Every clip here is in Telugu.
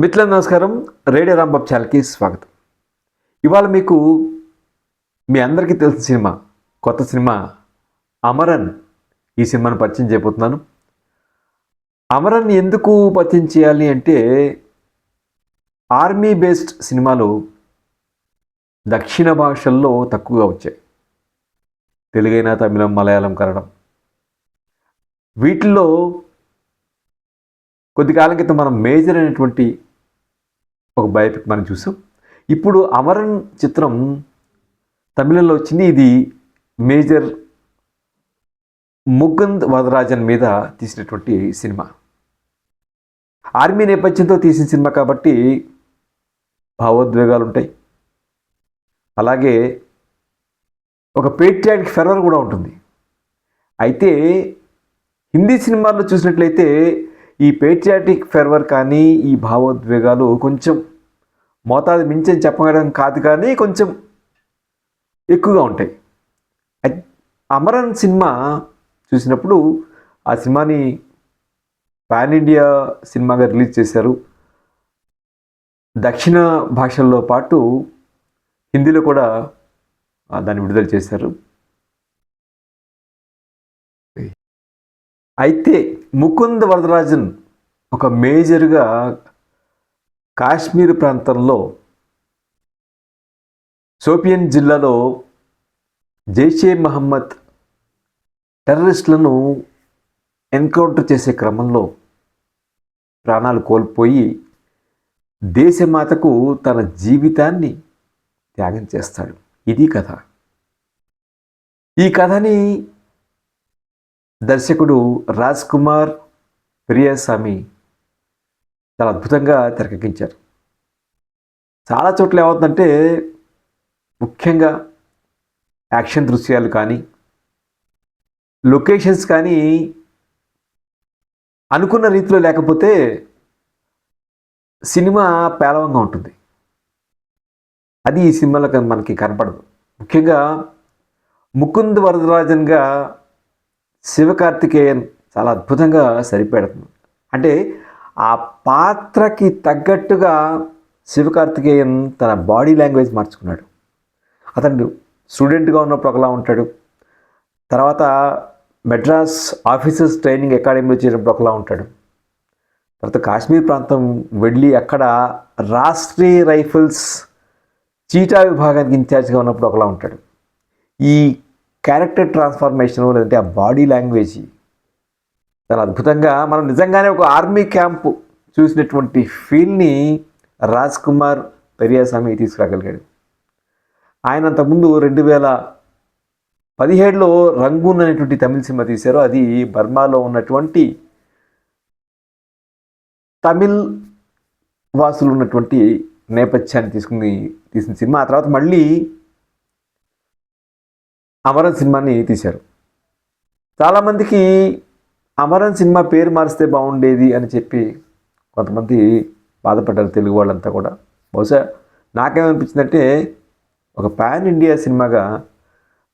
మిత్రుల నమస్కారం. రేడియో రాంబాబు ఛానల్కి స్వాగతం. ఇవాళ మీకు మీ అందరికీ తెలిసిన సినిమా కొత్త సినిమా అమరన్ ఈ సినిమాను పరిచయం చేయబోతున్నాను. అమరన్ ఎందుకు పరిచయం చేయాలి అంటే ఆర్మీ బేస్డ్ సినిమాలు దక్షిణ భాషల్లో తక్కువగా వచ్చాయి. తెలుగైనా తమిళం మలయాళం కన్నడం. వీటిల్లో కొద్ది కాలం క్రితం మనం మేజర్ అయినటువంటి ఒక బయోపిక్ మనం చూసాం. ఇప్పుడు అమరన్ చిత్రం తమిళంలో వచ్చింది. ఇది మేజర్ ముకుంద్ వదరాజన్ మీద తీసినటువంటి సినిమా. ఆర్మీ నేపథ్యంతో తీసిన సినిమా కాబట్టి భావోద్వేగాలు ఉంటాయి అలాగే ఒక పేట్రియాటిక్ ఫెర్వర్ కూడా ఉంటుంది. అయితే హిందీ సినిమాల్లో చూసినట్లయితే ఈ పేట్రియాటిక్ ఫెర్వర్ కానీ ఈ భావోద్వేగాలు కొంచెం మోతాదు మించని చెప్పడం కాదు కానీ కొంచెం ఎక్కువగా ఉంటాయి. అమరన్ సినిమా చూసినప్పుడు ఆ సినిమాని పాన్ ఇండియా సినిమాగా రిలీజ్ చేశారు. దక్షిణ భాషల్లో పాటు హిందీలో కూడా దాన్ని విడుదల చేశారు. అయితే ముకుంద్ వరదరాజన్ ఒక మేజర్గా కాశ్మీర్ ప్రాంతంలో సోపియన్ జిల్లాలో జైషే మహమ్మద్ టెర్రరిస్టులను ఎన్కౌంటర్ చేసే క్రమంలో ప్రాణాలు కోల్పోయి దేశమాతకు తన జీవితాన్ని త్యాగం చేస్తాడు. ఇది కథ. ఈ కథని దర్శకుడు రాజ్ కుమార్ ప్రియస్వామి చాలా అద్భుతంగా తెరకెక్కించారు. చాలా చోట్ల ఏమవుతుందంటే ముఖ్యంగా యాక్షన్ దృశ్యాలు కానీ లొకేషన్స్ కానీ అనుకున్న రీతిలో లేకపోతే సినిమా పేలవంగా ఉంటుంది. అది ఈ సినిమాలో మనకి కనపడదు. ముఖ్యంగా ముకుంద్ వరదరాజన్గా శివకార్తికేయన్ చాలా అద్భుతంగా సరిపెడుతుంది. అంటే ఆ పాత్రకి తగ్గట్టుగా శివకార్తికేయన్ తన బాడీ లాంగ్వేజ్ మార్చుకున్నాడు. అతను స్టూడెంట్గా ఉన్నప్పుడు ఒకలా ఉంటాడు. తర్వాత మెడ్రాస్ ఆఫీసర్స్ ట్రైనింగ్ అకాడమీలో చేరినప్పుడు ఒకలా ఉంటాడు. తర్వాత కాశ్మీర్ ప్రాంతం వెళ్ళి అక్కడ రాష్ట్రీయ రైఫిల్స్ చీటా విభాగానికి ఇన్ఛార్జ్గా ఉన్నప్పుడు ఒకలా ఉంటాడు. ఈ క్యారెక్టర్ ట్రాన్స్ఫర్మేషన్ లేదంటే ఆ బాడీ లాంగ్వేజ్ చాలా అద్భుతంగా మనం నిజంగానే ఒక ఆర్మీ క్యాంపు చూసినటువంటి ఫీల్ని రాజ్ కుమార్ పెరియాస్వామి తీసుకురాగలిగాడు. ఆయన అంతకుముందు రెండు వేల పదిహేడులో రంగూన్ అనేటువంటి తమిళ సినిమా తీశారు. అది బర్మాలో ఉన్నటువంటి తమిళ్ వాసులు ఉన్నటువంటి నేపథ్యాన్ని తీసుకుని తీసిన సినిమా. ఆ తర్వాత మళ్ళీ అమరన్ సినిమాని తీశారు. చాలామందికి అమరన్ సినిమా పేరు మారిస్తే బాగుండేది అని చెప్పి కొంతమంది బాధపడ్డారు తెలుగు వాళ్ళంతా కూడా. బహుశా నాకేమనిపించిందంటే ఒక పాన్ ఇండియా సినిమాగా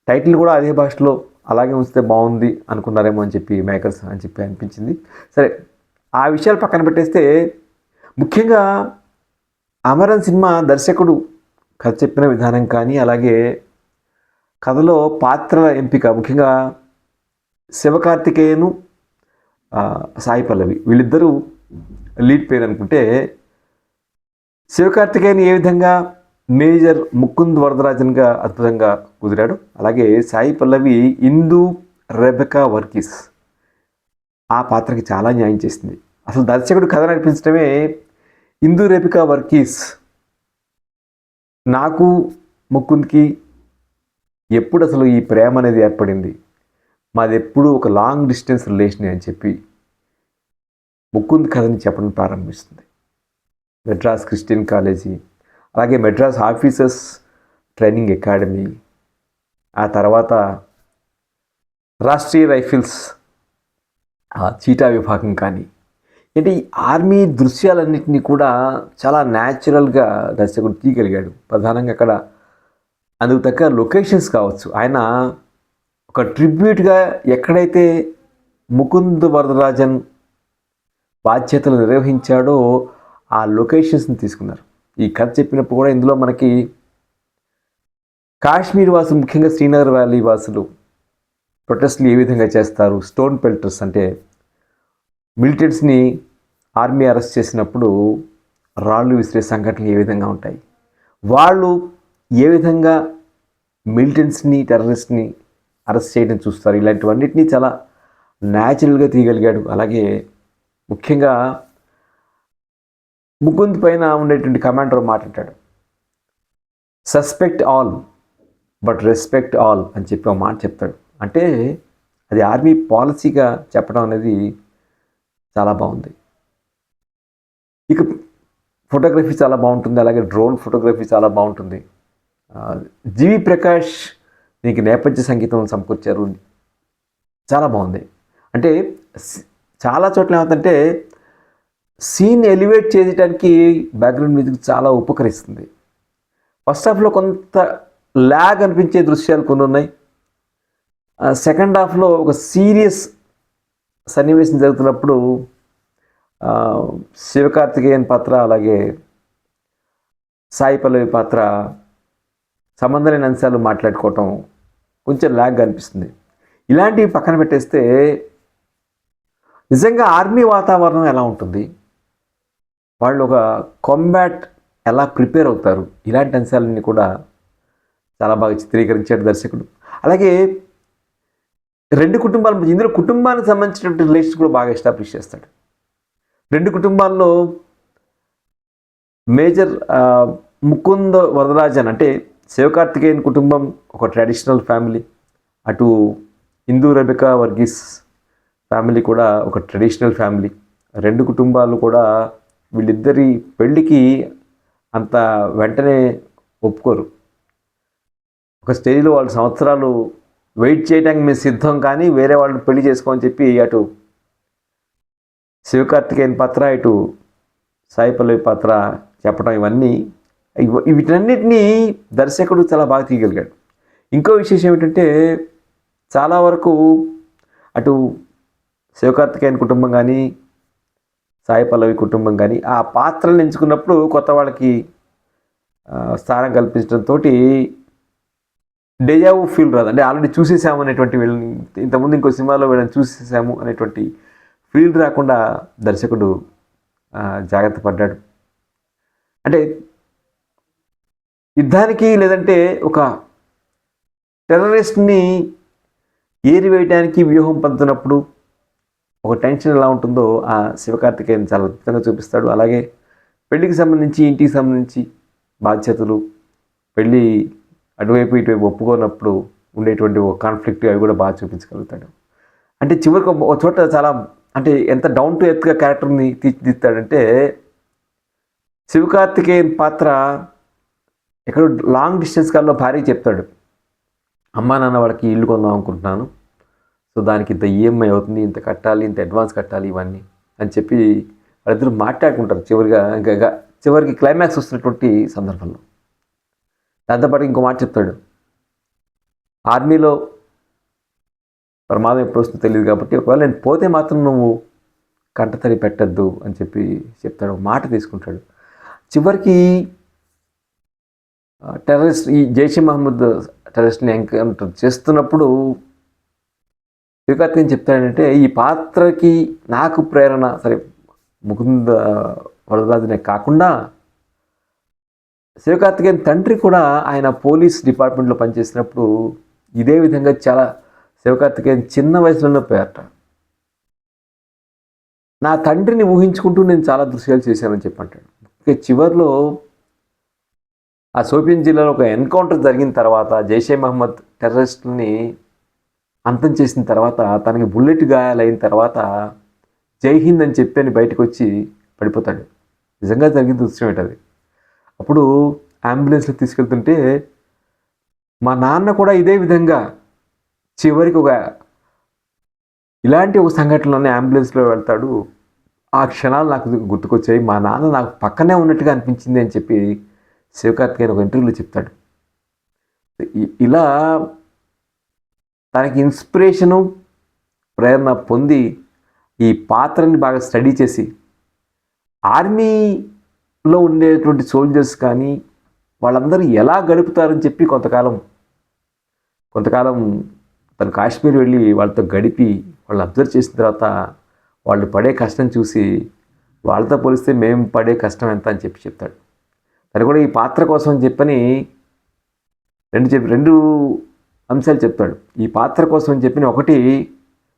టైటిల్ కూడా అదే భాషలో అలాగే ఉంచితే బాగుంది అనుకున్నారేమో అని చెప్పి మేకర్స్ అని చెప్పి అనిపించింది. సరే ఆ విషయాలు పక్కన పెట్టేస్తే ముఖ్యంగా అమరన్ సినిమా దర్శకుడు కథ చెప్పిన విధానం కానీ అలాగే కథలో పాత్రల ఎంపిక ముఖ్యంగా శివకార్తికేయను సాయి పల్లవి. వీళ్ళిద్దరూ లీడ్ పేరు అనుకుంటే శివకార్తికేయన్ ఏ విధంగా మేజర్ ముకుంద్ వరదరాజన్గా అద్భుతంగా కుదిరాడు? అలాగే సాయి పల్లవి ఇందు రెబెకా వర్కీస్ ఆ పాత్రకి చాలా న్యాయం చేసింది. అసలు దర్శకుడు కథ నడిపించడమే ఇందు రేపికా వర్కీస్ నాకు ముకుంద్కి ఎప్పుడు అసలు ఈ ప్రేమ అనేది ఏర్పడింది? మాది ఎప్పుడు ఒక లాంగ్ డిస్టెన్స్ రిలేషన్ అని చెప్పి ముకుంద్ కథని చెప్పడం ప్రారంభిస్తుంది. మెడ్రాస్ క్రిస్టియన్ కాలేజీ అలాగే మెడ్రాస్ ఆఫీసర్స్ ట్రైనింగ్ అకాడమీ ఆ తర్వాత రాష్ట్రీయ రైఫిల్స్ చీటా విభాగం కానీ అంటే ఈ ఆర్మీ దృశ్యాలన్నింటినీ కూడా చాలా న్యాచురల్గా దర్శకుడు తీయగలిగాడు. ప్రధానంగా అక్కడ అందుకు తగ్గ లొకేషన్స్ కావచ్చు. ఆయన ఒక ట్రిబ్యూట్గా ఎక్కడైతే ముకుంద్ వరదరాజన్ బాధ్యతలు నిర్వహించాడో ఆ లొకేషన్స్ని తీసుకున్నారు. ఈ కథ చెప్పినప్పుడు కూడా ఇందులో మనకి కాశ్మీర్ వాసులు ముఖ్యంగా శ్రీనగర్ వ్యాలీ వాసులు ప్రొటెస్ట్లు ఏ విధంగా చేస్తారు? స్టోన్ పెల్టర్స్ అంటే మిలిటెంట్స్ని ఆర్మీ అరెస్ట్ చేసినప్పుడు రాళ్ళు విసిరే సంఘటనలు ఏ విధంగా ఉంటాయి? వాళ్ళు ఏ విధంగా మిలిటెంట్స్ని టెర్రరిస్ట్ని అరెస్ట్ చేయడం చూస్తారు? ఇలాంటివన్నిటినీ చాలా న్యాచురల్గా తీయగలిగాడు. అలాగే ముఖ్యంగా ముకుంద్ పైన ఉండేటువంటి కమాండర్ మాట్లాడాడు suspect all but respect all అని చెప్పి ఒక మాట చెప్తాడు. అంటే అది ఆర్మీ పాలసీగా చెప్పడం అనేది చాలా బాగుంది. ఇక ఫోటోగ్రఫీ చాలా బాగుంటుంది. అలాగే డ్రోన్ ఫోటోగ్రఫీ చాలా బాగుంటుంది. జీవి ప్రకాష్ దీనికి నేపథ్య సంగీతం సమకూర్చారు. చాలా బాగుంది. అంటే చాలా చోట్ల ఏమవుతుందంటే సీన్ ఎలివేట్ చేయడానికి బ్యాక్గ్రౌండ్ మ్యూజిక్ చాలా ఉపకరిస్తుంది. ఫస్ట్ హాఫ్లో కొంత ల్యాగ్ అనిపించే దృశ్యాలు కొన్ని ఉన్నాయి. సెకండ్ హాఫ్లో ఒక సీరియస్ సన్నివేశం జరుగుతున్నప్పుడు శివకార్తికేయన్ పాత్ర అలాగే సాయి పల్లవి పాత్ర సంబంధం లేని అంశాలు మాట్లాడుకోవటం కొంచెం ల్యాగ్ అనిపిస్తుంది. ఇలాంటివి పక్కన పెట్టేస్తే నిజంగా ఆర్మీ వాతావరణం ఎలా ఉంటుంది? వాళ్ళు ఒక కాంబాట్ ఎలా ప్రిపేర్ అవుతారు? ఇలాంటి అంశాలన్నీ కూడా చాలా బాగా చిత్రీకరించాడు దర్శకుడు. అలాగే రెండు కుటుంబాల మధ్య ఇందులో కుటుంబానికి సంబంధించినటువంటి రిలేషన్ కూడా బాగా ఎస్టాబ్లిష్ చేస్తాడు. రెండు కుటుంబాల్లో మేజర్ ముకుంద ముకుంద్ వరదరాజన్ అంటే శివకార్తికేయన్ కుటుంబం ఒక ట్రెడిషనల్ ఫ్యామిలీ అటు హిందూ రెబికా వర్గీస్ ఫ్యామిలీ కూడా ఒక ట్రెడిషనల్ ఫ్యామిలీ రెండు కుటుంబాలు కూడా వీళ్ళిద్దరి పెళ్ళికి అంత వెంటనే ఒప్పుకోరు. ఒక స్టేజ్లో వాళ్ళు సంవత్సరాలు వెయిట్ చేయడానికి మేము సిద్ధం కానీ వేరే వాళ్ళని పెళ్ళి చేసుకోమని చెప్పి అటు శివకార్తికేయన్ పాత్ర ఇటు సాయి పల్లవి పాత్ర చెప్పడం ఇవన్నీ వీటన్నిటినీ దర్శకుడు చాలా బాగా తీయగలిగాడు. ఇంకో విశేషం ఏమిటంటే చాలా వరకు అటు శివకార్తికేయన్ కుటుంబం కానీ సాయి పల్లవి కుటుంబం కానీ ఆ పాత్రలను ఎంచుకున్నప్పుడు కొత్త వాళ్ళకి స్థానం కల్పించడంతో డేజావు ఫీల్ రాదు. అంటే ఆల్రెడీ చూసేసాము అనేటువంటి వీళ్ళని ఇంతకుముందు ఇంకో సినిమాలో వీళ్ళని చూసేసాము అనేటువంటి ఫీల్ రాకుండా దర్శకుడు జాగ్రత్త పడ్డాడు. అంటే యుద్ధానికి లేదంటే ఒక టెర్రరిస్ట్ని ఏరివేయడానికి వ్యూహం పంతున్నప్పుడు ఒక టెన్షన్ ఎలా ఉంటుందో ఆ శివకార్తికేయన్ చాలా అద్భుతంగా చూపిస్తాడు. అలాగే పెళ్ళికి సంబంధించి ఇంటికి సంబంధించి బాధ్యతలు పెళ్ళి అటువైపు ఇటువైపు ఒప్పుకోనప్పుడు ఉండేటువంటి ఒక కాన్ఫ్లిక్ట్ అవి కూడా బాగా చూపించగలుగుతాడు. అంటే చివరికి ఒక- చోట చాలా అంటే ఎంత డౌన్ టు ఎర్త్గా క్యారెక్టర్ని తీర్చిదిద్దాడంటే శివకార్తికేయన్ పాత్ర ఎక్కడో లాంగ్ డిస్టెన్స్ కాల్లో భారీ చెప్తాడు అమ్మా నాన్న వాళ్ళకి ఇల్లు కొందాం అనుకుంటున్నాను. సో దానికి ఇంత ఈఎంఐ అవుతుంది ఇంత కట్టాలి ఇంత అడ్వాన్స్ కట్టాలి ఇవన్నీ అని చెప్పి వాళ్ళిద్దరు మాట్లాడుకుంటారు చివరిగా ఇంకా చివరికి క్లైమాక్స్ వస్తున్నటువంటి సందర్భంలో. దాంతోపాటు ఇంకో మాట చెప్తాడు ఆర్మీలో ప్రమాదం ఎప్పుడు వస్తుందో తెలియదు కాబట్టి ఒకవేళ నేను పోతే మాత్రం నువ్వు కంటతడి పెట్టద్దు అని చెప్పి చెప్తాడు మాట తీసుకుంటాడు. చివరికి టెర్రరిస్ట్ ఈ జైషే మహమ్మద్ టెర్రరిస్ట్ని ఎంకౌంటర్ చేస్తున్నప్పుడు శ్రీకార్త్ ఏం చెప్తాడంటే ఈ పాత్రకి నాకు ప్రేరణ సరే ముకుంద వరదరాజునే కాకుండా శివకార్తికేయన్ తండ్రి కూడా ఆయన పోలీస్ డిపార్ట్మెంట్లో పనిచేసినప్పుడు ఇదే విధంగా చాలా శివకార్తికేయన్ చిన్న వయసులోనే పోయారట. నా తండ్రిని ఊహించుకుంటూ నేను చాలా దృశ్యాలు చేశానని చెప్పంటాడు. చివరిలో ఆ సోపియన్ జిల్లాలో ఒక ఎన్కౌంటర్ జరిగిన తర్వాత జైషే మహమ్మద్ టెర్రరిస్టుల్ని అంతం చేసిన తర్వాత తనకి బుల్లెట్ గాయాలైన తర్వాత జై హింద్ అని చెప్పని బయటకు వచ్చి పడిపోతాడు. నిజంగా జరిగిన దృశ్యం ఏంటది అప్పుడు అంబులెన్స్లో తీసుకెళ్తుంటే మా నాన్న కూడా ఇదే విధంగా చివరికి ఒక ఇలాంటి ఒక సంఘటనలోనే అంబులెన్స్లో వెళ్తాడు. ఆ క్షణాలు నాకు గుర్తుకొచ్చాయి. మా నాన్న నాకు పక్కనే ఉన్నట్టుగా అనిపించింది అని చెప్పి శివకార్తికేయన్ ఒక ఇంటర్వ్యూలో చెప్తాడు. ఇలా తనకి ఇన్స్పిరేషను ప్రేరణ పొంది ఈ పాత్రని బాగా స్టడీ చేసి ఆర్మీలో ఉండేటువంటి సోల్జర్స్ కానీ వాళ్ళందరూ ఎలా గడుపుతారని చెప్పి కొంతకాలం కొంతకాలం తను కాశ్మీర్ వెళ్ళి వాళ్ళతో గడిపి వాళ్ళు అబ్జర్వ్ చేసిన తర్వాత వాళ్ళు పడే కష్టం చూసి వాళ్ళతో పోలిస్తే మేము పడే కష్టం ఎంత అని చెప్పి చెప్తాడు. అది కూడా ఈ పాత్ర కోసం అని చెప్పని రెండు చెప్పి రెండు అంశాలు చెప్తాడు. ఈ పాత్ర కోసం చెప్పిన ఒకటి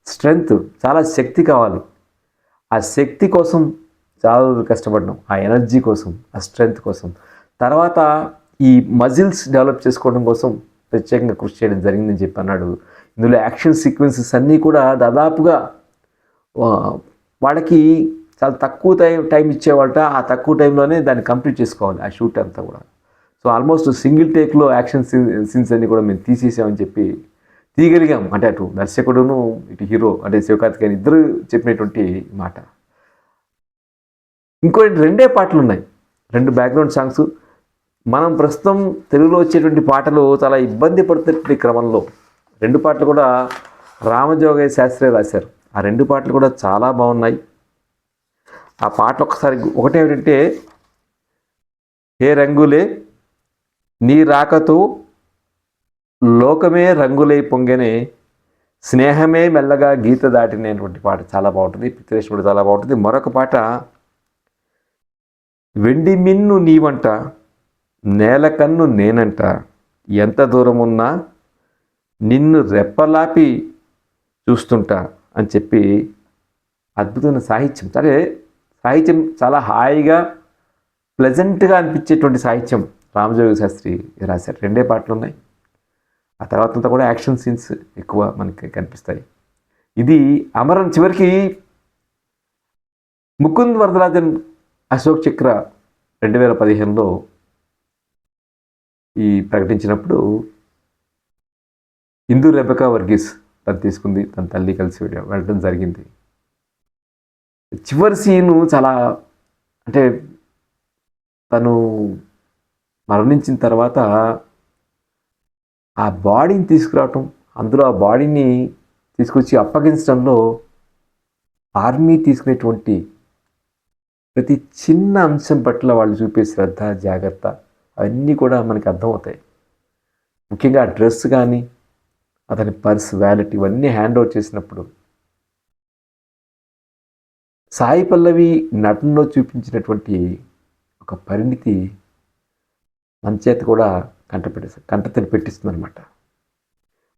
స్ట్రెంగ్త్ చాలా శక్తి కావాలి. ఆ శక్తి కోసం చాలా కష్టపడడం. ఆ ఎనర్జీ కోసం ఆ స్ట్రెంగ్త్ కోసం. తర్వాత ఈ మజిల్స్ డెవలప్ చేసుకోవడం కోసం ప్రత్యేకంగా కృషి చేయడం జరిగిందని చెప్పి అన్నాడు. ఇందులో యాక్షన్ సీక్వెన్సెస్ అన్నీ కూడా దాదాపుగా వాళ్ళకి చాలా తక్కువ టైం టైం ఇచ్చేవాళ్ళ ఆ తక్కువ టైంలోనే దాన్ని కంప్లీట్ చేసుకోవాలి ఆ షూట్ అంతా కూడా. సో ఆల్మోస్ట్ సింగిల్ టేక్లో యాక్షన్ సీన్స్ అన్ని కూడా మేము తీసేసామని చెప్పి తీయగలిగాం అంటే అటు దర్శకుడును ఇటు హీరో అంటే శివకార్తికేయన్ ఇద్దరు చెప్పినటువంటి మాట. ఇంకో రెండే పాటలు ఉన్నాయి రెండు బ్యాక్గ్రౌండ్ సాంగ్స్. మనం ప్రస్తుతం తెలుగులో వచ్చేటువంటి పాటలు చాలా ఇబ్బంది పడుతున్నటువంటి క్రమంలో. రెండు పాటలు కూడా రామజోగయ్య శాస్త్రి రాశారు. ఆ రెండు పాటలు కూడా చాలా బాగున్నాయి. ఆ పాట ఒకసారి ఒకటేమిటంటే ఏ రంగులే నీ రాకతో లోకమే రంగులై పొంగనే స్నేహమే మెల్లగా గీత దాటినటువంటి పాట చాలా బాగుంటుంది. పిత్రేష్ చాలా బాగుంటుంది. మరొక పాట వెండి మిన్ను నీవంట నేల కన్ను నేనంట ఎంత దూరం ఉన్నా నిన్ను రెప్పలాపి చూస్తుంటా అని చెప్పి అద్భుతమైన సాహిత్యం. సరే సాహిత్యం చాలా హాయిగా ప్లెజెంట్గా అనిపించేటువంటి సాహిత్యం రామజోగి శాస్త్రి రాశారు. రెండే పాటలు ఉన్నాయి. ఆ తర్వాత అంతా కూడా యాక్షన్ సీన్స్ ఎక్కువ మనకి కనిపిస్తాయి. ఇది అమరన్ చివరికి ముకుంద్ వరదరాజన్ అశోక్ చక్ర రెండు వేల పదిహేనులో ఈ ప్రకటించినప్పుడు హిందూ రెబకా వర్గీస్ తను తీసుకుంది తన తల్లి కలిసి వెళ్ళడం జరిగింది. చివరి సీను చాలా అంటే తను మరణించిన తర్వాత ఆ బాడీని తీసుకురావటం అందులో ఆ బాడీని తీసుకొచ్చి అప్పగించడంలో ఆర్మీ తీసుకునేటువంటి ప్రతి చిన్న అంశం పట్ల వాళ్ళు చూపే శ్రద్ధ జాగ్రత్త అవన్నీ కూడా మనకి అర్థమవుతాయి. ముఖ్యంగా ఆ డ్రెస్ కానీ అతని పర్స్ వ్యాలెట్ ఇవన్నీ హ్యాండ్ ఓవర్ చేసినప్పుడు సాయి పల్లవి నటనలో చూపించినటువంటి ఒక పరిణితి మన చేత కూడా కంట పెట్టే కంటతడి పెట్టిస్తుంది అనమాట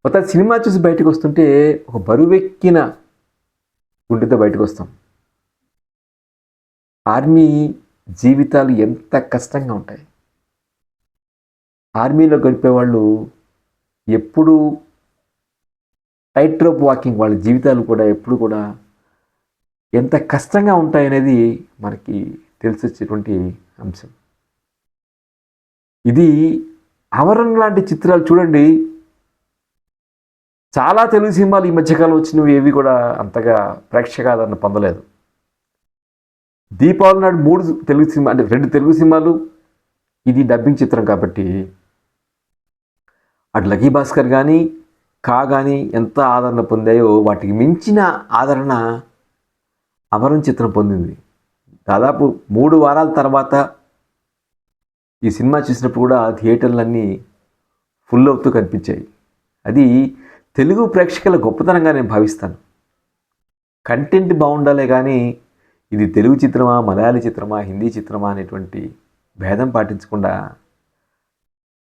మొత్తం సినిమా చూసి బయటకు వస్తుంటే ఒక బరువెక్కిన గుండెతో బయటకు వస్తాం. ఆర్మీ జీవితాలు ఎంత కష్టంగా ఉంటాయి. ఆర్మీలో గడిపే వాళ్ళు ఎప్పుడూ టైట్ రోప్ వాకింగ్ వాళ్ళ జీవితాలు కూడా ఎప్పుడు కూడా ఎంత కష్టంగా ఉంటాయనేది మనకి తెలిసొచ్చేటువంటి అంశం. ఇది అమరన్ లాంటి చిత్రాలు చూడండి. చాలా తెలుగు సినిమాలు ఈ మధ్యకాలం వచ్చినవి ఏవి కూడా అంతగా ప్రేక్షకాదరణ పొందలేదు. దీపావళి నాడు మూడు తెలుగు సినిమా అంటే రెండు తెలుగు సినిమాలు ఇది డబ్బింగ్ చిత్రం కాబట్టి. అటు లక్కీ భాస్కర్ కానీ కా కానీ ఎంత ఆదరణ పొందాయో వాటికి మించిన ఆదరణ అమరం చిత్రం పొందింది. దాదాపు మూడు వారాల తర్వాత ఈ సినిమా చూసినప్పుడు కూడా థియేటర్లన్నీ ఫుల్ అవుతూ కనిపించాయి. అది తెలుగు ప్రేక్షకుల గొప్పతనంగా నేను భావిస్తాను. కంటెంట్ బాగుండాలే కానీ ఇది తెలుగు చిత్రమా మలయాళీ చిత్రమా హిందీ చిత్రమా అనేటువంటి భేదం పాటించకుండా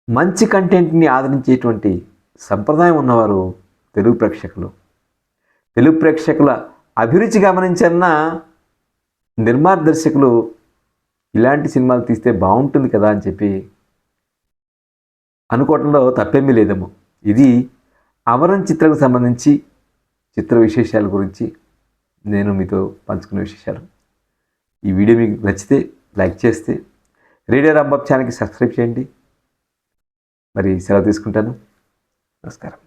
మంచి కంటెంట్ని ఆదరించేటువంటి సంప్రదాయం ఉన్నవారు తెలుగు ప్రేక్షకులు. తెలుగు ప్రేక్షకుల అభిరుచి గమనించన్న నిర్మాత దర్శకులు ఇలాంటి సినిమాలు తీస్తే బాగుంటుంది కదా అని చెప్పి అనుకోవటంలో తప్పేమీ లేదేమో ఇది అమరం చిత్రకు సంబంధించి చిత్ర విశేషాల గురించి నేను మీతో పంచుకునే విశేషాలు. ఈ వీడియో మీకు నచ్చితే లైక్ చేస్తే రేడియో రాంబాబ్ ఛానల్కి సబ్స్క్రైబ్ చేయండి. మరి సెలవు తీసుకుంటాను. నమస్కారం.